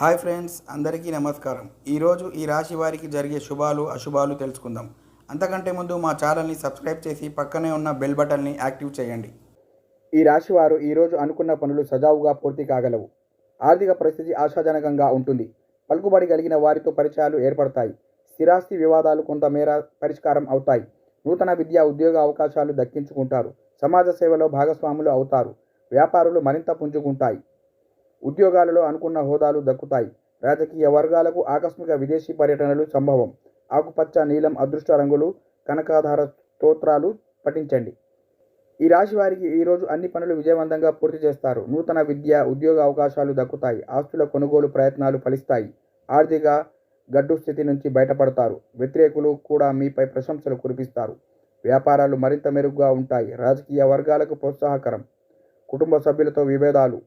Hi friends అందరికీ నమస్కారం. ఈరోజు ఈ రాశి వారికి జరిగే శుభాలు అశుభాలు తెలుసుకుందాం. అంతకంటే ముందు మా ఛానల్ని సబ్స్క్రైబ్ చేసి పక్కనే ఉన్న బెల్ బటన్ని యాక్టివ్ చేయండి. ఈ రాశి వారు ఈరోజు అనుకున్న పనులు సజావుగా పూర్తి కాగలవు. ఆర్థిక పరిస్థితి ఆశాజనకంగా ఉంటుంది. పలుకుబడి కలిగిన వారితో పరిచయాలు ఏర్పడతాయి. స్థిరాస్తి వివాదాలు కొంతమేర పరిష్కారం అవుతాయి. నూతన విద్యా ఉద్యోగ అవకాశాలు దక్కించుకుంటారు. సమాజ సేవలో భాగస్వాములు అవుతారు. వ్యాపారులు మరింత పుంజుకుంటాయి. ఉద్యోగాలలో అనుకున్న హోదాలు దక్కుతాయి. రాజకీయ వర్గాలకు ఆకస్మిక విదేశీ పర్యటనలు సంభవం. ఆకుపచ్చ నీలం అదృష్ట రంగులు కనకాధార స్తోత్రాలు పఠించండి. ఈ రాశి వారికి ఈరోజు అన్ని పనులు విజయవంతంగా పూర్తి చేస్తారు. నూతన విద్య ఉద్యోగ అవకాశాలు దక్కుతాయి. ఆస్తుల కొనుగోలు ప్రయత్నాలు ఫలిస్తాయి. ఆర్థిక గడ్డు స్థితి నుంచి బయటపడతారు. వ్యతిరేకులు కూడా మీపై ప్రశంసలు కురిపిస్తారు. వ్యాపారాలు మరింత మెరుగ్గా ఉంటాయి. రాజకీయ వర్గాలకు ప్రోత్సాహకరం. కుటుంబ సభ్యులతో విభేదాలు.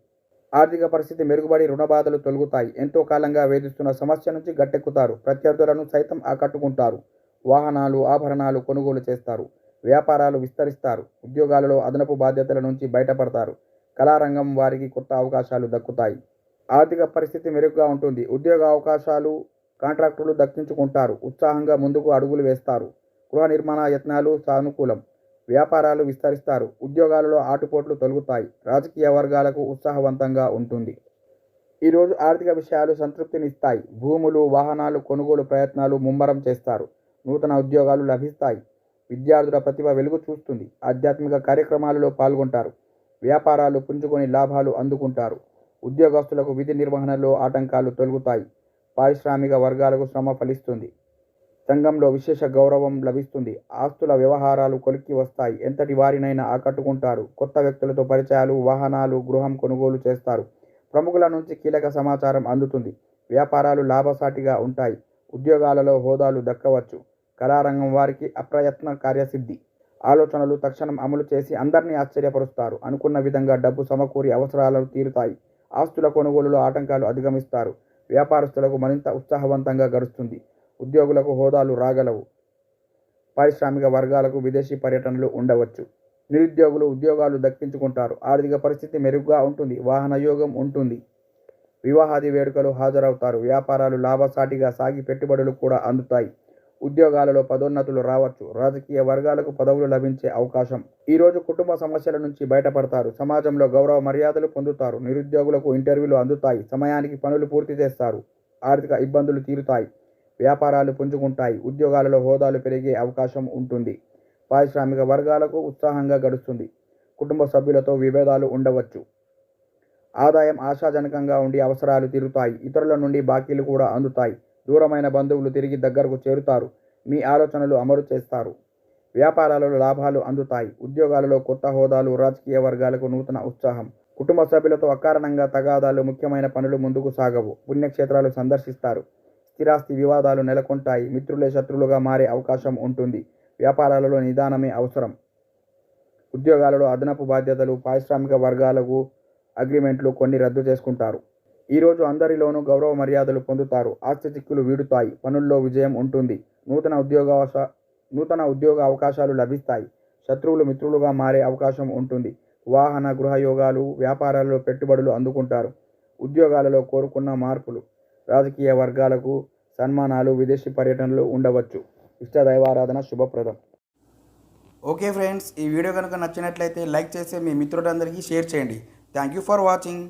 ఆర్థిక పరిస్థితి మెరుగుపడి రుణ బాధలు తొలగుతాయి. ఎంతో కాలంగా వేధిస్తున్న సమస్య నుంచి గట్టెక్కుతారు. ప్రత్యర్థులను సైతం ఆకట్టుకుంటారు. వాహనాలు ఆభరణాలు కొనుగోలు చేస్తారు. వ్యాపారాలు విస్తరిస్తారు. ఉద్యోగాలలో అదనపు బాధ్యతల నుంచి బయటపడతారు. కళారంగం వారికి కొత్త అవకాశాలు దక్కుతాయి. ఆర్థిక పరిస్థితి మెరుగ్గా ఉంటుంది. ఉద్యోగ అవకాశాలు కాంట్రాక్టులు దక్కించుకుంటారు. ఉత్సాహంగా ముందుకు అడుగులు వేస్తారు. గృహ నిర్మాణ యత్నాలు సానుకూలం. వ్యాపారాలు విస్తరిస్తారు. ఉద్యోగాలలో ఆటుపోట్లు తొలగుతాయి. రాజకీయ వర్గాలకు ఉత్సాహవంతంగా ఉంటుంది. ఈరోజు ఆర్థిక విషయాలు సంతృప్తినిస్తాయి. భూములు వాహనాలు కొనుగోలు ప్రయత్నాలు ముమ్మరం చేస్తారు. నూతన ఉద్యోగాలు లభిస్తాయి. విద్యార్థుల ప్రతిభ వెలుగు చూస్తుంది. ఆధ్యాత్మిక కార్యక్రమాలలో పాల్గొంటారు. వ్యాపారాలు పుంజుకొని లాభాలు అందుకుంటారు. ఉద్యోగస్తులకు విధి నిర్వహణలో ఆటంకాలు తొలగుతాయి. పారిశ్రామిక వర్గాలకు శ్రమ ఫలిస్తుంది. సంఘంలో విశేష గౌరవం లభిస్తుంది. ఆస్తుల వ్యవహారాలు కొలిక్కి వస్తాయి. ఎంతటి వారినైనా ఆకట్టుకుంటారు. కొత్త వ్యక్తులతో పరిచయాలు వాహనాలు గృహం కొనుగోలు చేస్తారు. ప్రముఖుల నుంచి కీలక సమాచారం అందుతుంది. వ్యాపారాలు లాభసాటిగా ఉంటాయి. ఉద్యోగాలలో హోదాలు దక్కవచ్చు. కళారంగం వారికి అప్రయత్న కార్యసిద్ధి. ఆలోచనలు తక్షణం అమలు చేసి అందరినీ ఆశ్చర్యపరుస్తారు. అనుకున్న విధంగా డబ్బు సమకూరి అవసరాలను తీరుతాయి. ఆస్తుల కొనుగోలులో ఆటంకాలు అధిగమిస్తారు. వ్యాపారస్తులకు మరింత ఉత్సాహవంతంగా గడుస్తుంది. ఉద్యోగులకు హోదాలు రాగలవు. పారిశ్రామిక వర్గాలకు విదేశీ పర్యటనలు ఉండవచ్చు. నిరుద్యోగులు ఉద్యోగాలు దక్కించుకుంటారు. ఆర్థిక పరిస్థితి మెరుగ్గా ఉంటుంది. వాహన యోగం ఉంటుంది. వివాహాది వేడుకలు హాజరవుతారు. వ్యాపారాలు లాభసాటిగా సాగి పెట్టుబడులు కూడా అందుతాయి. ఉద్యోగాలలో పదోన్నతులు రావచ్చు. రాజకీయ వర్గాలకు పదవులు లభించే అవకాశం. ఈరోజు కుటుంబ సమస్యల నుంచి బయటపడతారు. సమాజంలో గౌరవ మర్యాదలు పొందుతారు. నిరుద్యోగులకు ఇంటర్వ్యూలు అందుతాయి. సమయానికి పనులు పూర్తి చేస్తారు. ఆర్థిక ఇబ్బందులు తీరుతాయి. వ్యాపారాలు పుంజుకుంటాయి ఉద్యోగాలలో హోదాలు పెరిగే అవకాశం ఉంటుంది. పారిశ్రామిక వర్గాలకు ఉత్సాహంగా గడుస్తుంది. కుటుంబ సభ్యులతో విభేదాలు ఉండవచ్చు. ఆదాయం ఆశాజనకంగా ఉండి అవసరాలు తీరుతాయి. ఇతరుల నుండి బాకీలు కూడా అందుతాయి. దూరమైన బంధువులు తిరిగి దగ్గరకు చేరుతారు. మీ ఆలోచనలు అమలు చేస్తారు. వ్యాపారాలలో లాభాలు అందుతాయి. ఉద్యోగాలలో కొత్త హోదాలు రాజకీయ వర్గాలకు నూతన ఉత్సాహం. కుటుంబ సభ్యులతో అకారణంగా తగాదాలు ముఖ్యమైన పనులు ముందుకు సాగవు. పుణ్యక్షేత్రాలు సందర్శిస్తారు. స్థిరాస్తి వివాదాలు నెలకొంటాయి. మిత్రులే శత్రులుగా మారే అవకాశం ఉంటుంది. వ్యాపారాలలో నిదానమే అవసరం. ఉద్యోగాలలో అదనపు బాధ్యతలు పారిశ్రామిక వర్గాలకు అగ్రిమెంట్లు కొన్ని రద్దు చేసుకుంటారు. ఈరోజు అందరిలోనూ గౌరవ మర్యాదలు పొందుతారు. ఆస్తి చిక్కులు వీడుతాయి. పనుల్లో విజయం ఉంటుంది. నూతన ఉద్యోగావశ నూతన ఉద్యోగ అవకాశాలు లభిస్తాయి. శత్రువులు మిత్రులుగా మారే అవకాశం ఉంటుంది. వాహన గృహయోగాలు వ్యాపారాలలో పెట్టుబడులు అందుకుంటారు. ఉద్యోగాలలో కోరుకున్న మార్పులు రాజకీయ వర్గాలకు సన్మానాలు విదేశీ పర్యటనలు ఉండవచ్చు. ఇష్ట దైవారాధన శుభప్రదం. ఓకే ఫ్రెండ్స్ ఈ వీడియో కనుక నచ్చినట్లయితే లైక్ చేసి మీ మిత్రులందరికీ షేర్ చేయండి. Thank you for watching.